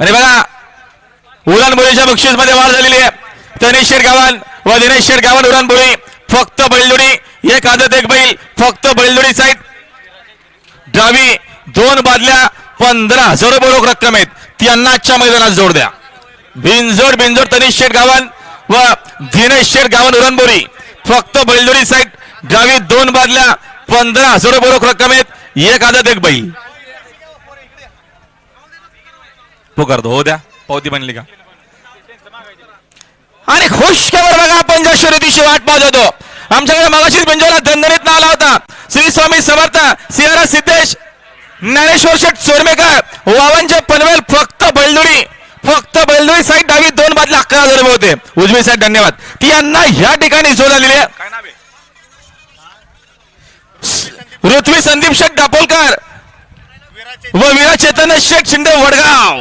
आणि बघा उडानबोळीच्या बक्षीसमध्ये वाढ झालेली आहे. तनिष शेठ व दिनेश शेठ गावान उडानबोळी फक्त बैलजोडी एक आदत एक बैल फक्त बैलजोडी साईड. डावी दोन बादल्या पंधरा हजार रुपये रोख रक्कम आहेत. त्यांना आजच्या मैदानात जोड द्या. बिनजोड बिनजोड तनिष शेठ गावान व दिनेश शेठ गावान उरणबोरी फक्त बैलजोडी साईड. डावी दोन बादल्या पंधरा हजार रुपये रोख रक्कम आहेत. एक आदत एक बैल. पुकारतो हो द्या पावती बनली का आणि खुश खबर बघा आपण ज्या शर्यतीची वाट पाहत होतो. आमच्याकडे मगाशीच बिंजोला दणदणीत नाव आला होता श्री स्वामी समर्थ सियारा सिद्धेश ज्ञानेश्वर शेठ चोरमेकर वावनचे पनवेल फक्त बैलदुडी फक्त बैलदुडी साईड डावी दोन बाजले अकरा हजार रुपये होते. उजवी साईड धन्यवाद. ती यांना या ठिकाणी जोड आलेली आहे. ऋत्वी संदीप शेठ दापोलकर व वीरा चैतन्य शेख शिंदे वडगाव.